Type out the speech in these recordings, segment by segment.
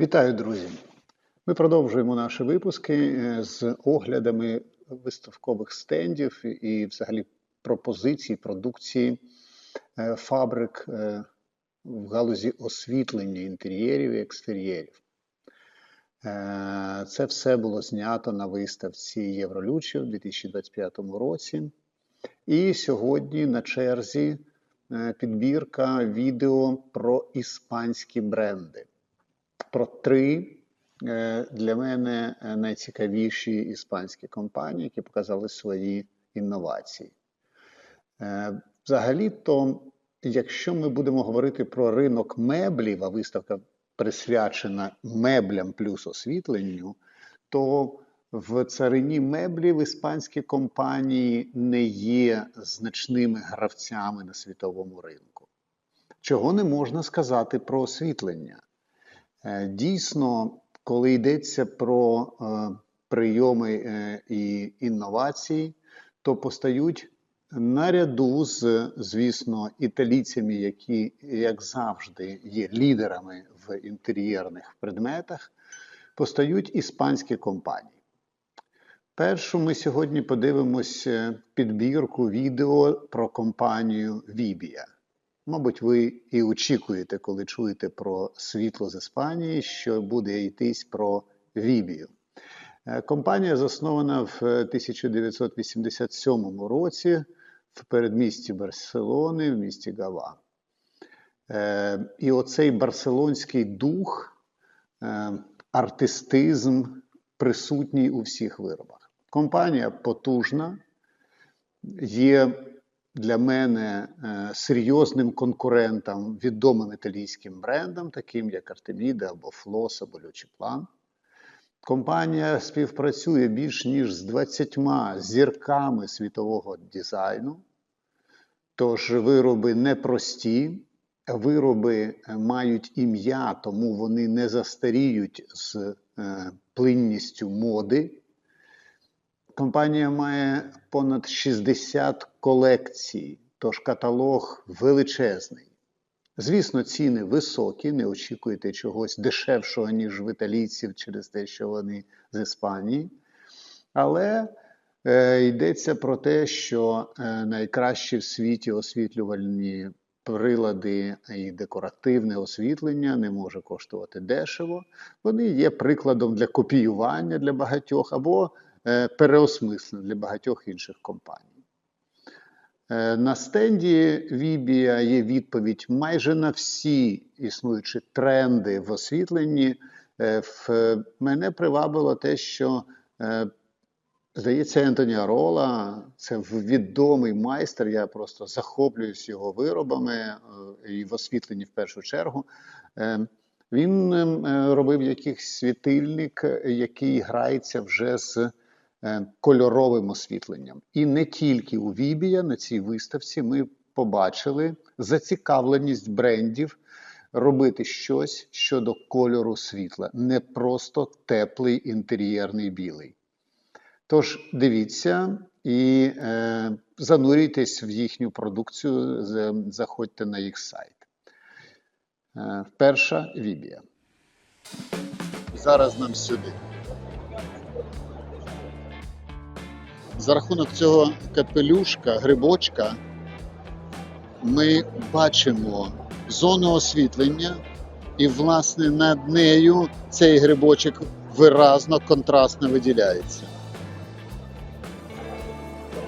Вітаю, друзі! Ми продовжуємо наші випуски е, з оглядами виставкових стендів і, взагалі, пропозицій продукції е, фабрик е, в галузі освітлення інтер'єрів і екстер'єрів. Це все було знято на виставці Євролючі у 2025 році. І сьогодні на черзі підбірка відео про іспанські бренди про три е, для мене е, найцікавіші іспанські компанії, які показали свої інновації. Е, Взагалі-то, якщо ми будемо говорити про ринок меблів, а виставка присвячена меблям плюс освітленню, то в царині меблів іспанські компанії не є значними гравцями на світовому ринку. Чого не можна сказати про освітлення? Е, Дійсно, коли йдеться про е, прийоми е, і інновації, то постають наряду з, звісно, італійцями, які, як завжди, є лідерами в інтер'єрних предметах, постають іспанські компанії. Першу ми сьогодні подивимося підбірку відео про компанію Vibia. Мабуть, ви і очікуєте, коли чуєте про світло з Іспанії, що буде йтись про Вібію. Е, Компанія заснована в 1987 році в передмісті Барселони, в місті Гава. Е, І оцей барселонський дух, е, артистизм присутній у всіх виробах. Компанія потужна, є для мене е, серйозним конкурентом відомим італійським брендам, таким як Артеміда або Флос, або Лючіплан. Компанія співпрацює більш ніж з 20 зірками світового дизайну. Тож вироби непрості, вироби е, мають ім'я, тому вони не застаріють з е, плинністю моди. Компанія має понад 60 колекцій, тож каталог величезний. Звісно, ціни високі, не очікуйте чогось дешевшого, ніж в італійців через те, що вони з Іспанії. Але е, йдеться про те, що е, найкращі в світі освітлювальні прилади і декоративне освітлення не може коштувати дешево. Вони є прикладом для копіювання для багатьох або е, переосмислення для багатьох інших компаній. Е, На стенді Вібія є відповідь майже на всі існуючі тренди в освітленні. Е, Мене привабило те, що Здається, Ентоні Арола це відомий майстер. Я просто захоплююсь його виробами і в освітленні в першу чергу. Він робив якийсь світильник, який грається вже з кольоровим освітленням. І не тільки у Вібія на цій виставці ми побачили зацікавленість брендів робити щось щодо кольору світла, не просто теплий інтер'єрний білий. Тож дивіться і е, занурюйтесь в їхню продукцію, заходьте на їх сайт. Е, перша Вібія. Зараз нам сюди. За рахунок цього капелюшка, грибочка, ми бачимо зону освітлення, і, власне, над нею цей грибочок виразно, контрастно виділяється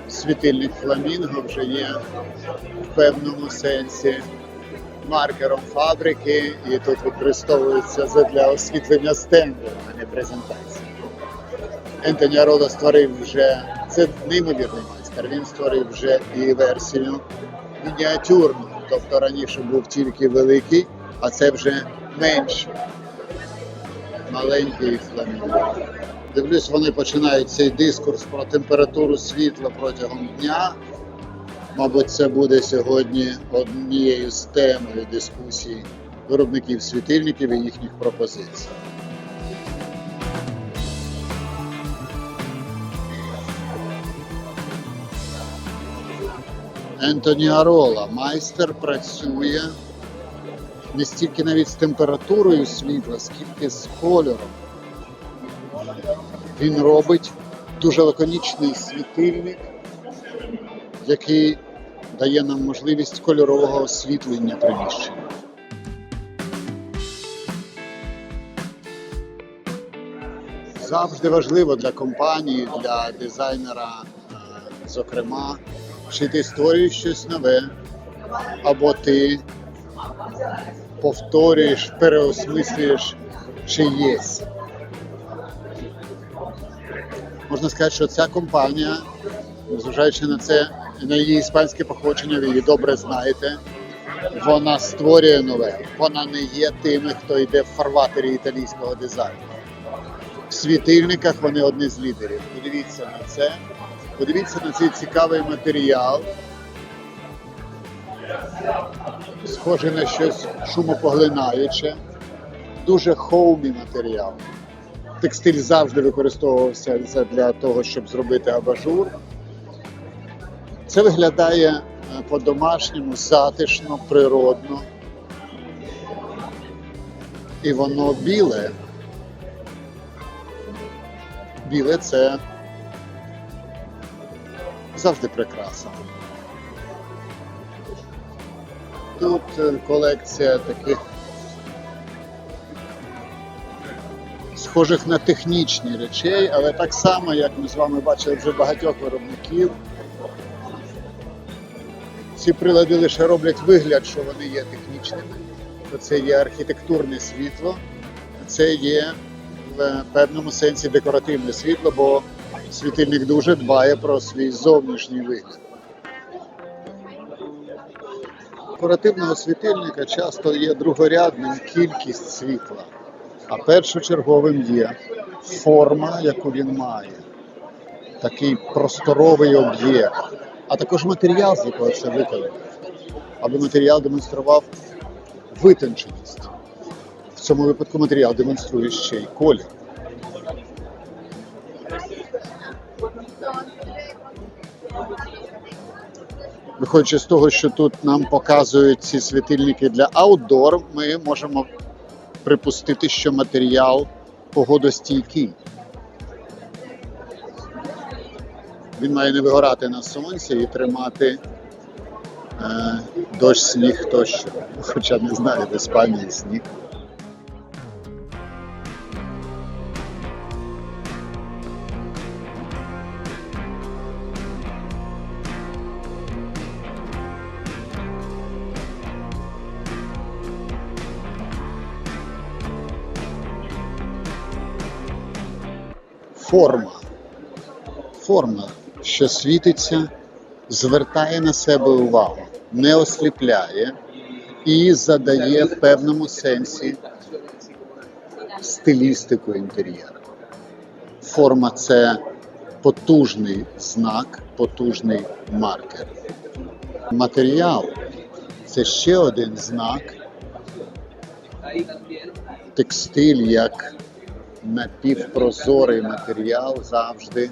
світильник фламінго вже є в певному сенсі маркером фабрики, і тут використовується задля освітлення стенду, а не презентації. Ентоні Ароло створив вже це неймовірний майстер. Він створив вже і версію мініатюрну. Тобто раніше був тільки великий, а це вже менший. Маленький фламінго. Дивлюсь, вони починають цей дискурс про температуру світла протягом дня. Мабуть, це буде сьогодні однією з темою дискусій виробників світильників і їхніх пропозицій. Ентоні Арола, майстер, працює не стільки навіть з температурою світла, скільки з кольором. Він робить дуже лаконічний світильник, який дає нам можливість кольорового освітлення приміщення. Завжди важливо для компанії, для дизайнера, е, зокрема, чи ти створюєш щось нове, або ти повторюєш, переосмислюєш чиєсь. Можна сказати, що ця компанія, зважаючи на це, на її іспанське походження, ви її добре знаєте. Вона створює нове. Вона не є тими, хто йде в фарватері італійського дизайну. В світильниках вони одні з лідерів. Подивіться на це. Подивіться на цей цікавий матеріал. Схоже на щось шумопоглинаюче. Дуже хоумі матеріал. Текстиль завжди використовувався для того, щоб зробити абажур. Це виглядає е, по-домашньому, затишно, природно. І воно біле. Біле це завжди прекраса. Тут е, колекція таких схожих на технічні речей, але так само, як ми з вами бачили вже багатьох виробників. Ці прилади лише роблять вигляд, що вони є технічними. Це є архітектурне світло, це є в певному сенсі декоративне світло, бо світильник дуже дбає про свій зовнішній вигляд. Декоративного світильника часто є другорядним кількість світла, а першочерговим є форма, яку він має, такий просторовий об'єкт, а також матеріал, з якого це виконано, аби матеріал демонстрував витонченість. В цьому випадку матеріал демонструє ще й колір. Виходячи з того, що тут нам показують ці світильники для аутдор, ми можемо припустити, що матеріал погодостійкий. Він має не вигорати на сонці і тримати е, дощ, сніг тощо. Хоча не знаю, в Іспанії сніг. Форма. Форма, що світиться, звертає на себе увагу, не осліпляє і задає в певному сенсі стилістику інтер'єру. Форма це потужний знак, потужний маркер. Матеріал це ще один знак. Текстиль як напівпрозорий матеріал завжди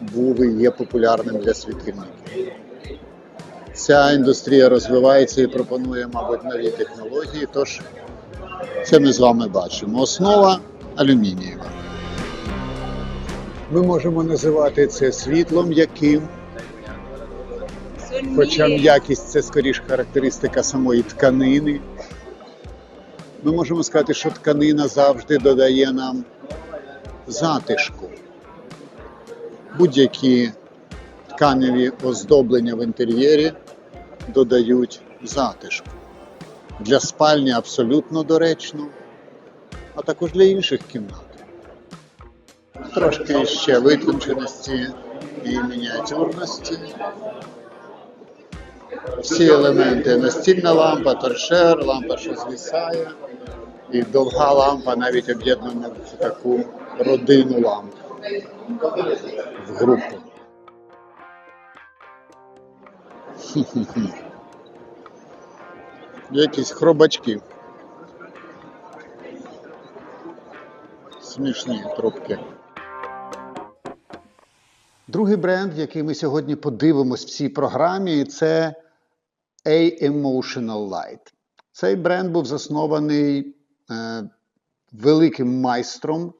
був і є популярним для світильників. Ця індустрія розвивається і пропонує, мабуть, нові технології, тож це ми з вами бачимо. Основа алюмінієва. Ми можемо називати це світлом яким, хоча м'якість це скоріш характеристика самої тканини. Ми можемо сказати, що тканина завжди додає нам затишку. Будь-які тканеві оздоблення в інтер'єрі додають затишку. Для спальні абсолютно доречно, а також для інших кімнат. Трошки ще витонченості і мініатюрності. Всі елементи настільна лампа, торшер, лампа, що звисає, і довга лампа навіть об'єднана в таку родину ламп в групу. Якісь хробачки. Смішні трубки. Другий бренд, який ми сьогодні подивимось в цій програмі, це A Emotional Light. Цей бренд був заснований е, великим майстром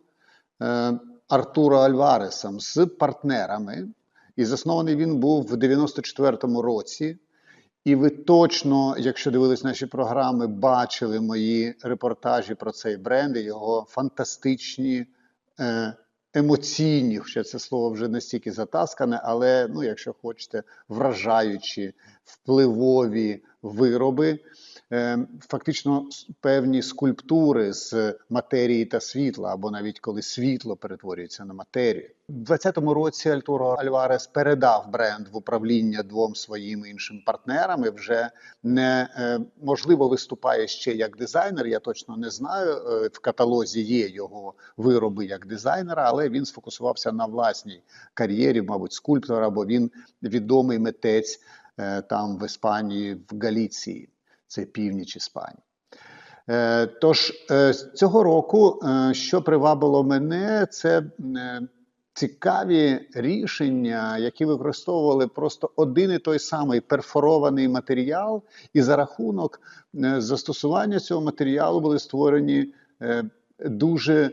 е, Артуро Альваресом з партнерами. І заснований він був в 94-му році. І ви точно, якщо дивились наші програми, бачили мої репортажі про цей бренд і його фантастичні, е, емоційні, хоча це слово вже настільки затаскане, але, ну, якщо хочете, вражаючі, впливові вироби. Е, Фактично певні скульптури з матерії та світла, або навіть коли світло перетворюється на матерію. У 2020 році Альтуро Альварес передав бренд в управління двом своїм іншим партнерам. і Вже не е, можливо виступає ще як дизайнер. Я точно не знаю. Е, В каталозі є його вироби як дизайнера, але він сфокусувався на власній кар'єрі, мабуть, скульптора, бо він відомий митець там в Іспанії, в Галіції, це північ Іспанії. Е, Тож е, цього року, е, що привабило мене, це цікаві рішення, які використовували просто один і той самий перфорований матеріал, і за рахунок застосування цього матеріалу були створені дуже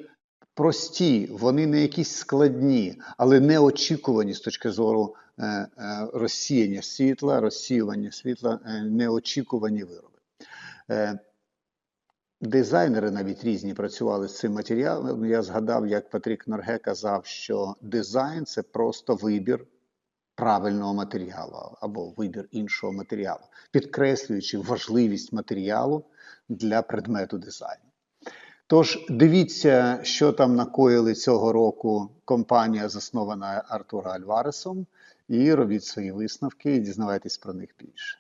прості, вони не якісь складні, але неочікувані з точки зору е, е, розсіяння світла, розсіювання світла, е, неочікувані вироби. Дизайнери навіть різні працювали з цим матеріалом. Я згадав, як Патрік Норге казав, що дизайн це просто вибір правильного матеріалу або вибір іншого матеріалу, підкреслюючи важливість матеріалу для предмету дизайну. Тож дивіться, що там накоїли цього року компанія, заснована Артура Альваресом, і робіть свої висновки і дізнавайтесь про них більше.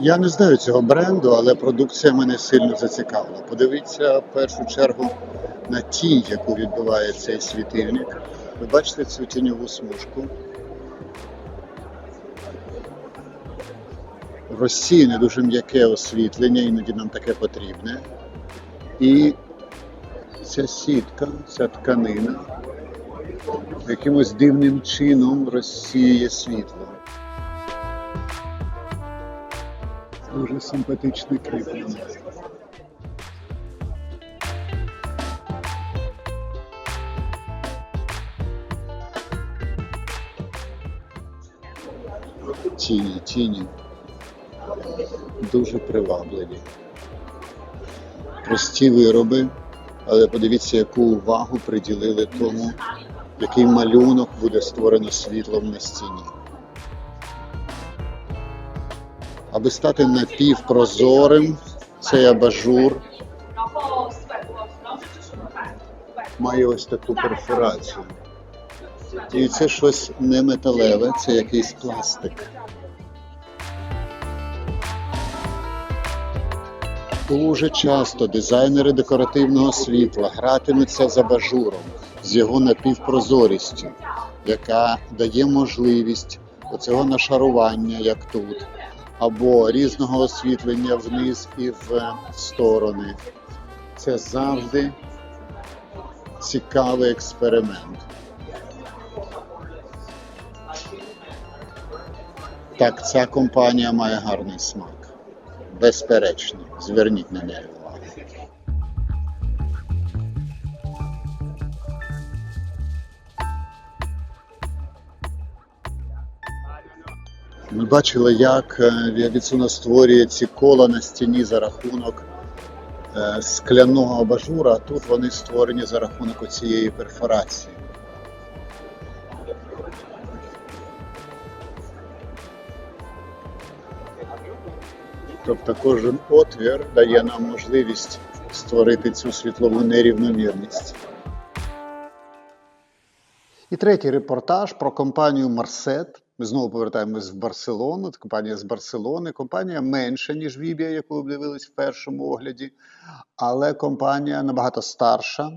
Я не знаю цього бренду, але продукція мене сильно зацікавила. Подивіться в першу чергу на тінь, яку відбиває цей світильник. Ви бачите цю тіньову смужку? Розсіяне дуже м'яке освітлення, іноді нам таке потрібне. І ця сітка, ця тканина якимось дивним чином розсіює світло. Дуже симпатичне кріплення. Тіні, тіні. Дуже привабливі прості вироби, але подивіться, яку увагу приділили тому, який малюнок буде створено світлом на стіні. Аби стати напівпрозорим, цей абажур має ось таку перфорацію. І це щось не металеве, це якийсь пластик. Дуже часто дизайнери декоративного світла гратимуться з абажуром, з його напівпрозорістю, яка дає можливість оцього нашарування, як тут, або різного освітлення вниз і в сторони. Це завжди цікавий експеримент. Так, ця компанія має гарний смак. Безперечно, зверніть на неї увагу. Ми бачили, як е, Віавіцуна створює ці кола на стіні за рахунок е, скляного абажура, а тут вони створені за рахунок цієї перфорації. Тобто кожен отвір дає нам можливість створити цю світлову нерівномірність. І третій репортаж про компанію Марсет. Ми знову повертаємось в Барселону. Це компанія з Барселони. Компанія менша, ніж Вібія, яку ви дивились в першому огляді, але компанія набагато старша.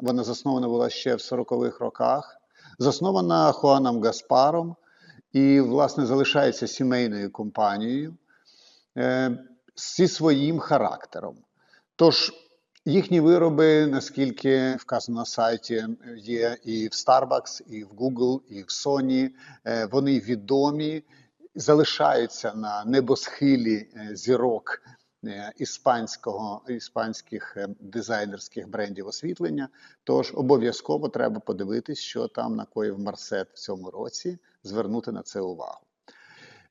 Вона заснована була ще в 40-х роках. Заснована Хуаном Гаспаром і, власне, залишається сімейною компанією зі своїм характером. Тож їхні вироби, наскільки вказано на сайті, є і в Starbucks, і в Google, і в Sony. Е, Вони відомі, залишаються на небосхилі е, зірок е, іспанського, іспанських е, дизайнерських брендів освітлення. Тож обов'язково треба подивитись, що там накоїв Марсет в цьому році, звернути на це увагу.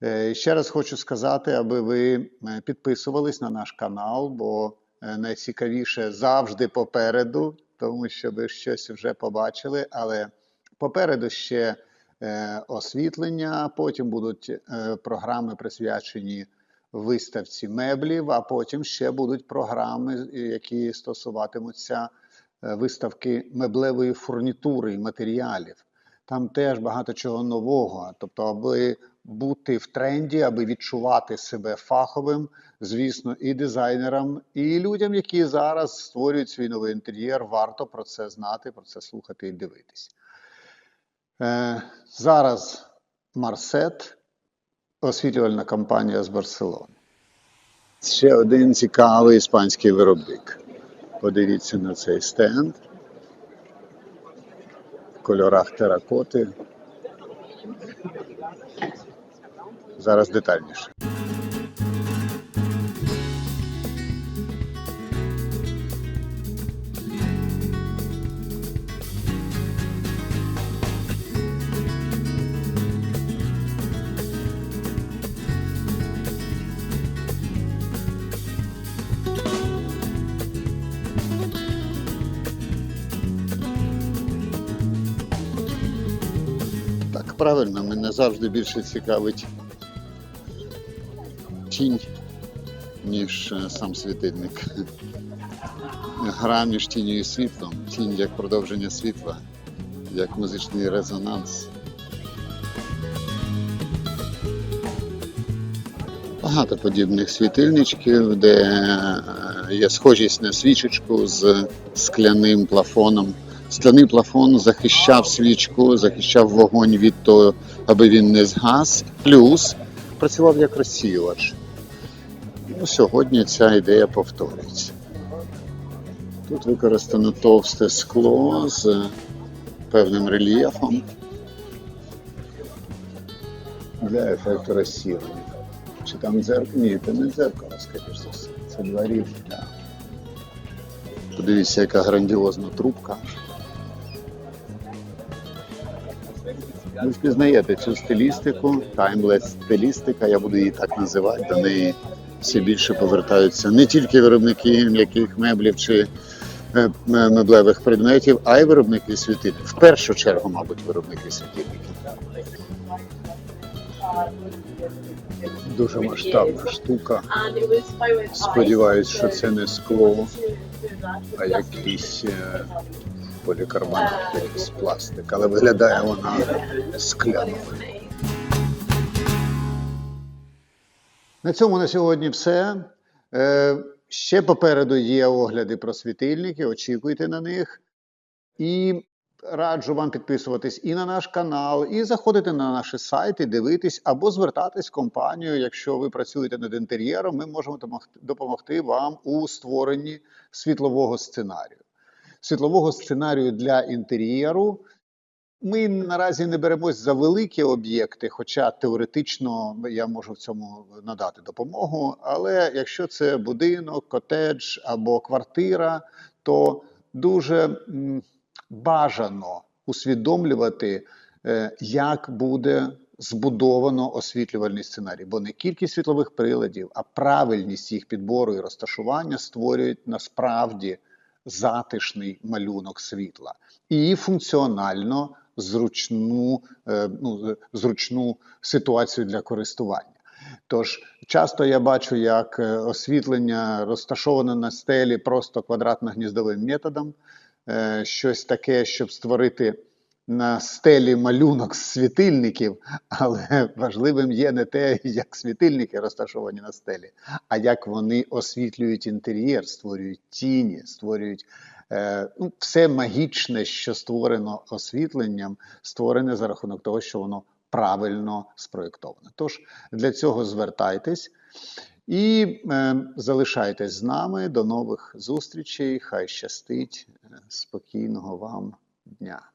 Е, Ще раз хочу сказати, аби ви е, підписувались на наш канал, бо е, найцікавіше завжди попереду, тому що ви щось вже побачили, але попереду ще освітлення, потім будуть програми присвячені виставці меблів, а потім ще будуть програми, які стосуватимуться виставки меблевої фурнітури і матеріалів. Там теж багато чого нового. Тобто, аби бути в тренді, аби відчувати себе фаховим, звісно, і дизайнерам, і людям, які зараз створюють свій новий інтер'єр, варто про це знати, про це слухати і дивитись. Е, зараз Марсет, освітлювальна компанія з Барселони. Ще один цікавий іспанський виробник. Подивіться на цей стенд в кольорах теракоти. Зараз детальніше. Так, правильно, мене завжди більше цікавить тінь, ніж е, сам світильник. Гра між тінню і світлом. Тінь як продовження світла, як музичний резонанс. Багато подібних світильничків, де е, є схожість на свічечку з скляним плафоном. Скляний плафон захищав свічку, захищав вогонь від того, аби він не згас. Плюс працював як розсіювач. Ну, сьогодні ця ідея повторюється. Тут використано товсте скло з певним рельєфом для ефекту розсіювання. Чи там дзеркало? Ні, це не дзеркало, скоріш за все. Це два рівня. Подивіться, яка грандіозна трубка. Ви впізнаєте цю стилістику, таймлес стилістика, я буду її так називати. До неї все більше повертаються не тільки виробники м'яких меблів чи е, меблевих предметів, а й виробники світильників. В першу чергу, мабуть, виробники світильників. Дуже масштабна штука. Сподіваюсь, що це не скло, а якийсь е, полікарбонат, якийсь пластик, але виглядає вона скляною. На цьому на сьогодні все. Е, ще попереду є огляди про світильники, очікуйте на них. І раджу вам підписуватись і на наш канал, і заходити на наші сайти, дивитись або звертатись в компанію. Якщо ви працюєте над інтер'єром, ми можемо допомогти вам у створенні світлового сценарію. Світлового сценарію для інтер'єру. Ми наразі не беремось за великі об'єкти, хоча теоретично я можу в цьому надати допомогу. Але якщо це будинок, котедж або квартира, то дуже бажано усвідомлювати, е, як буде збудовано освітлювальний сценарій, бо не кількість світлових приладів, а правильність їх підбору і розташування створюють насправді затишний малюнок світла і функціонально зручну, е, ну, зручну ситуацію для користування. Тож часто я бачу, як е, освітлення розташоване на стелі просто квадратно-гніздовим методом, е, щось таке, щоб створити на стелі малюнок з світильників, але важливим є не те, як світильники розташовані на стелі, а як вони освітлюють інтер'єр, створюють тіні, створюють ну, все магічне, що створено освітленням, створене за рахунок того, що воно правильно спроєктоване. Тож для цього звертайтесь. І е, залишайтесь з нами. До нових зустрічей. Хай щастить. Е, Спокійного вам дня.